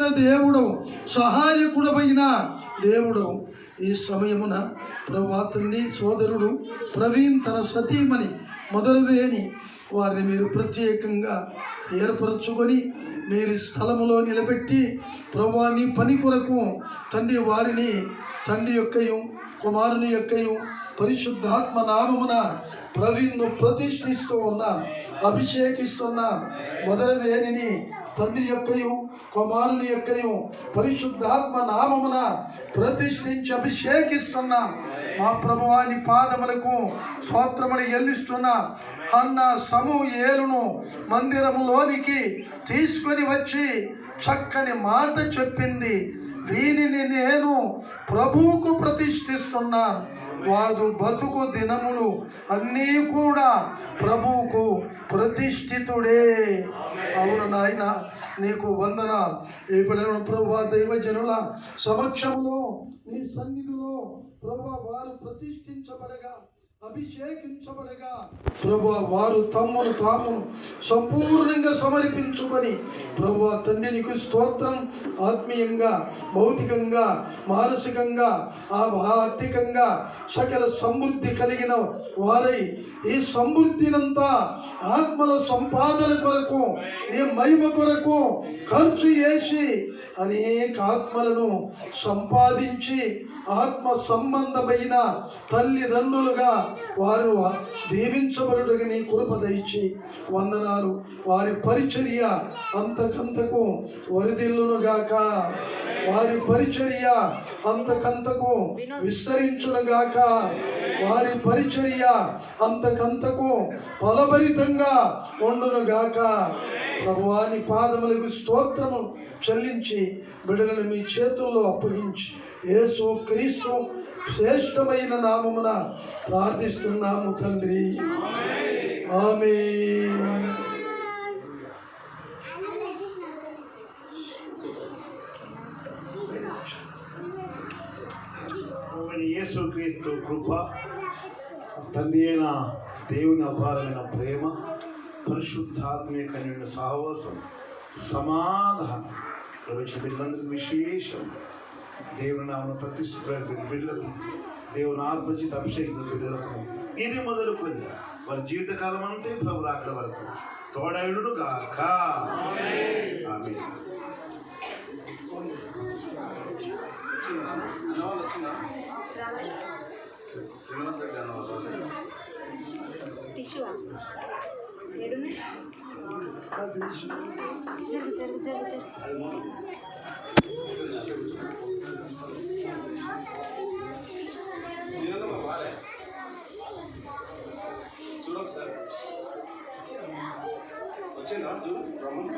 దేవుడు సహాయకుడమైన దేవుడు. ఈ సమయమున ప్రభా తండ్రి సోదరుడు ప్రవీణ్ తన సతీమణి మొదలువేని వారిని మీరు ప్రత్యేకంగా ఏర్పరచుకొని మీరు స్థలములో నిలబెట్టి ప్రభా నీ పని కొరకు తండ్రి వారిని తండ్రి యొక్కయు కుమారుని యొక్కయు పరిశుద్ధాత్మ నామమున ప్రవీణ్ను ప్రతిష్ఠిస్తూ ఉన్నా అభిషేకిస్తున్న మొదలవేణిని తండ్రి యొక్కయు కుమారుని యొక్కయు పరిశుద్ధాత్మ నామమున ప్రతిష్ఠించి అభిషేకిస్తున్నా. మా ప్రభువాని పాదములకు స్తోత్రములు ఎల్లిస్తున్నా అన్న సమూ ఏలును మందిరములోనికి తీసుకుని వచ్చి చక్కని మాట చెప్పింది. వీనిని నేను ప్రభువుకు ప్రతిష్ఠిస్తున్నాను. వాదు బతుకు దినములు అన్నీ కూడా ప్రభువుకు ప్రతిష్ఠితుడే. అవును నాయన నీకు వందనాలు. ఈ పిల్లలను ప్రభు దైవజనుల సమక్షంలో నీ సన్నిధిలో ప్రభు వారు ప్రతిష్ఠించబడగా అభిషేకించబడగా. ప్రభు వారు తమ్మును తాము సంపూర్ణంగా సమర్పించుకొని ప్రభు తండ్రి నీకు స్తోత్రం ఆత్మీయంగా భౌతికంగా మానసికంగా ఆ ఆర్థికంగా సకల సమృద్ధి కలిగిన వారై ఈ సమృద్ధినంతా ఆత్మల సంపాదన కొరకు నీ మహిమ కొరకు ఖర్చు చేసి అనేక ఆత్మలను సంపాదించి ఆత్మ సంబంధమైన తల్లిదండ్రులుగా వారు దీవించబడుటకు నీ కృప దయచి వందనాలు. వారి పరిచర్య అంతకంతకు వరిదిల్లునుగాక. వారి పరిచర్య అంతకంతకు విస్తరించునుగాక. వారి పరిచర్య అంతకంతకు ఫలభరితంగా ఉండునుగాక. ప్రభువాని పాదములకు స్తోత్రము చెల్లించి బిడలను మీ చేతుల్లో అప్పగించి యేసు క్రీస్తు శ్రేష్టమైన నామమున ప్రార్థిస్తున్నాము తండ్రి. ఆమె యేసుక్రీస్తు కృప తండ్రి అయిన దేవుని అపారమైన ప్రేమ పరిశుద్ధాత్మీయ సహవాసం సమాధానం. ప్రవేశ బిడ్డలందరికీ విశేషం. దేవుని నామను ప్రతిష్ఠిత బిడ్డలకు దేవుని ఆత్మచిత అభిషేకం బిడ్డలకు ఇది మొదలుకొని వారి జీవితకాలం అంతే ప్రభు రాకడ వరకు. తోడైనడు గాక ఆమె tissue Güzel güzel güzel güzel. చూడండి సార్ వచ్చిందా చూడు రమ్మను